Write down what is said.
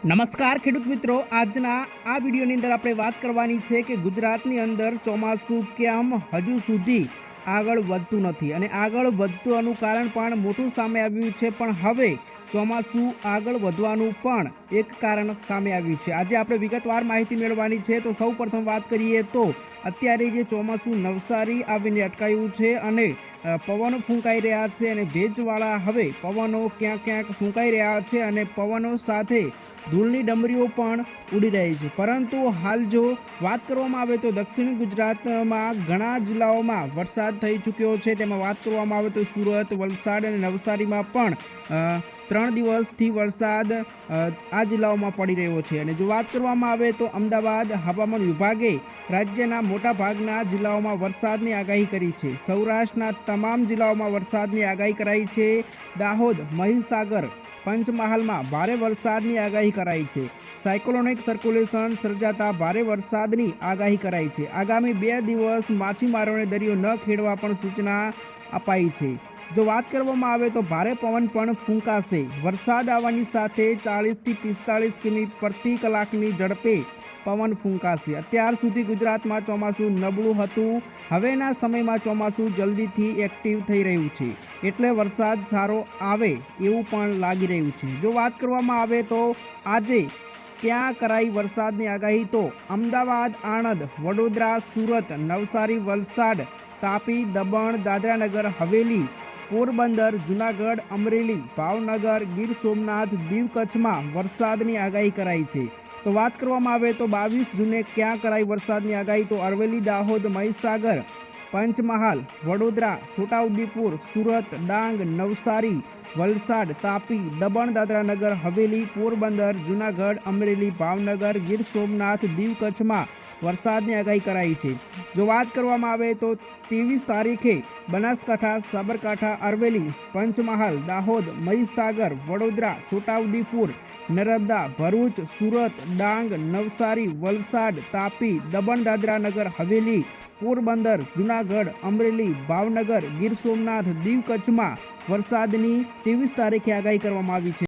નમસ્કાર ખેડૂત મિત્રો, આજના આ વિડીયોની અંદર આપણે વાત કરવાની છે કે ગુજરાતની અંદર ચોમાસું કેમ હજુ સુધી આગળ વધતું નથી અને આગળ વધવાનું કારણ પણ મોટું સામે આવ્યું છે, પણ હવે ચોમાસું આગળ વધવાનું પણ એક કારણ સામે આવ્યું છે. આજે આપણે વિગતવાર માહિતી મેળવવાની છે, તો સૌ પ્રથમ વાત કરીએ તો અત્યારે જે ચોમાસું નવસારી આવીને અટકાયું છે અને પવનો ફૂંકાઈ રહ્યા છે અને ભેજવાળા હવે પવનો ક્યાંક ક્યાંક ફૂંકાઈ રહ્યા છે અને પવનો સાથે ધૂળની ડમરીઓ પણ ઉડી રહી છે. પરંતુ હાલ જો વાત કરવામાં આવે તો દક્ષિણ ગુજરાતમાં ઘણા જિલ્લાઓમાં વરસાદ થઈ ચૂક્યો છે. તેમાં વાત કરવામાં આવે તો સુરત, વલસાડ અને નવસારીમાં પણ ત્રણ દિવસથી વરસાદ આ જિલ્લાઓમાં પડી રહ્યો છે. અને જો વાત કરવામાં આવે તો અમદાવાદ, હવામાન વિભાગે રાજ્યના મોટાભાગના જિલ્લાઓમાં વરસાદની આગાહી કરી છે. સૌરાષ્ટ્રના તમામ જિલ્લાઓમાં વરસાદની આગાહી કરાઈ છે. દાહોદ, મહીસાગર પંચમહાલમાં ભારે વરસાદની આગાહી કરાઈ છે. સાયક્લોનિક સર્ક્યુલેશન સર્જાતા ભારે વરસાદની આગાહી કરાઈ છે. આગામી બે દિવસ માછીમારોને દરિયો ન ખેડવા પણ સૂચના અપાઈ છે. જો વાત કરવામાં આવે તો ભારે પવન પણ ફૂંકાશે. વરસાદ આવવાની સાથે ચાળીસથી પિસ્તાળીસ કિમી પ્રતિ કલાકની ઝડપે પવન ફૂંકાશે. અત્યાર સુધી ગુજરાતમાં ચોમાસું નબળું હતું. હવેના સમયમાં ચોમાસું જલ્દીથી એક્ટિવ થઈ રહ્યું છે. એટલે વરસાદ સારો આવે એવું પણ લાગી રહ્યું છે. જો વાત કરવામાં આવે તો આજે ક્યાં કરાઈ વરસાદની આગાહી તો અમદાવાદ, આણંદ, વડોદરા, સુરત, નવસારી, વલસાડ, તાપી, દમણ દાદરાનગર હવેલી પોરબંદર, જુનાગઢ, અમરેલી, ભાવનગર, ગીર સોમનાથ દીવ કચ્છમાં વરસાદની આગાહી કરાઈ છે. તો વાત કરવામાં આવે તો બાવીસ જૂને ક્યાં કરાઈ વરસાદની આગાહી? તો અરવેલી દાહોદ, મહીસાગર, પંચમહાલ, વડોદરા, છોટાઉદેપુર, સુરત, ડાંગ, નવસારી, વલસાડ, તાપી, દમણ, દાદરાનગર, હવેલી, પોરબંદર, જુનાગઢ, અમરેલી, ભાવનગર, ગીર સોમનાથ, દીવ કચ્છમાં વરસાદની આગાહી કરાઈ છે. જો વાત કરવામાં આવે તો ત્રેવીસ તારીખે બનાસકાંઠા, સાબરકાંઠા અરવેલી પંચમહાલ, દાહોદ, મહીસાગર, વડોદરા, છોટાઉદેપુર, નર્મદા, ભરૂચ, સુરત, ડાંગ, નવસારી, વલસાડ, તાપી, દમણ, દાદરાનગર, હવેલી, પોરબંદર, જુનાગઢ, અમરેલી, ભાવનગર, ગીર સોમનાથ, દીવ કચ્છમાં વરસાદની ત્રેવીસ તારીખે આગાહી કરવામાં આવી છે.